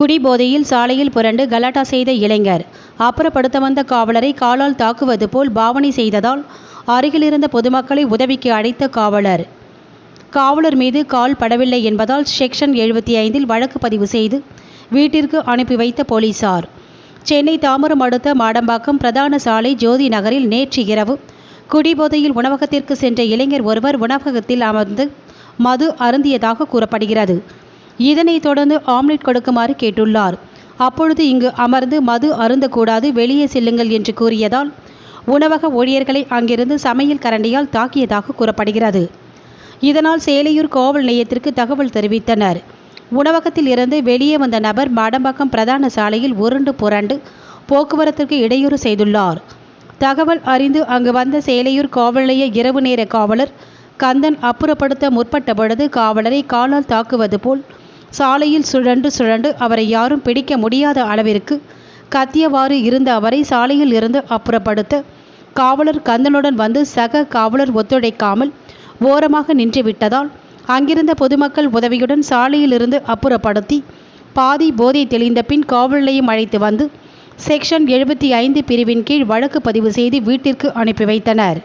குடிபோதையில் சாலையில் புரண்டு கலாட்டா செய்த இளைஞர். அப்புறப்படுத்த வந்த காவலரை காலால் தாக்குவது போல் பாவனை செய்ததால் அருகிலிருந்த பொதுமக்களை உதவிக்கு அழைத்த காவலர். காவலர் மீது கால் படவில்லை என்பதால் செக்ஷன் எழுபத்தி ஐந்தில் வழக்கு பதிவு செய்து வீட்டிற்கு அனுப்பி வைத்த போலீசார். சென்னை தாம்பரம் அடுத்த மாடம்பாக்கம் பிரதான சாலை ஜோதி நகரில் நேற்று இரவு குடிபோதையில் உணவகத்திற்கு சென்ற இளைஞர் ஒருவர் உணவகத்தில் அமர்ந்து மது அருந்தியதாக கூறப்படுகிறது. இதனைத் தொடர்ந்து ஆம்லெட் கொடுக்குமாறு கேட்டுள்ளார். அப்பொழுது இங்கு அமர்ந்து மது அருந்தக்கூடாது வெளியே செல்லுங்கள் என்று கூறியதால் உணவக ஊழியர்களை அங்கிருந்து சமையல் கரண்டியால் தாக்கியதாக கூறப்படுகிறது. இதனால் சேலையூர் கோவல் நிலையத்திற்கு தகவல் தெரிவித்தனர். உணவகத்தில் இருந்து வெளியே வந்த நபர் மடம்பக்கம் பிரதான சாலையில் உருண்டு புரண்டு போக்குவரத்திற்கு இடையூறு செய்துள்ளார். தகவல் அறிந்து அங்கு வந்த சேலையூர் காவல் நிலைய இரவு நேர காவலர் கந்தன் அப்புறப்படுத்த முற்பட்ட பொழுது காவலரை காலால் தாக்குவது போல் சாலையில் சுழன்று சுழண்டு அவரை யாரும் பிடிக்க முடியாத அளவிற்கு கத்தியவாறு இருந்த அவரை சாலையில் இருந்து அப்புறப்படுத்த காவலர் கந்தனுடன் வந்து சக காவலர் ஒத்துழைக்காமல் ஓரமாக நின்று விட்டதால் அங்கிருந்த பொதுமக்கள் உதவியுடன் சாலையில் இருந்து அப்புறப்படுத்தி பாதி போதை தெளிந்த பின் காவல் நிலையம் அழைத்து வந்து செக்ஷன் எழுபத்தி ஐந்து பிரிவின் கீழ் வழக்கு பதிவு செய்து வீட்டிற்கு அனுப்பி வைத்தனர்.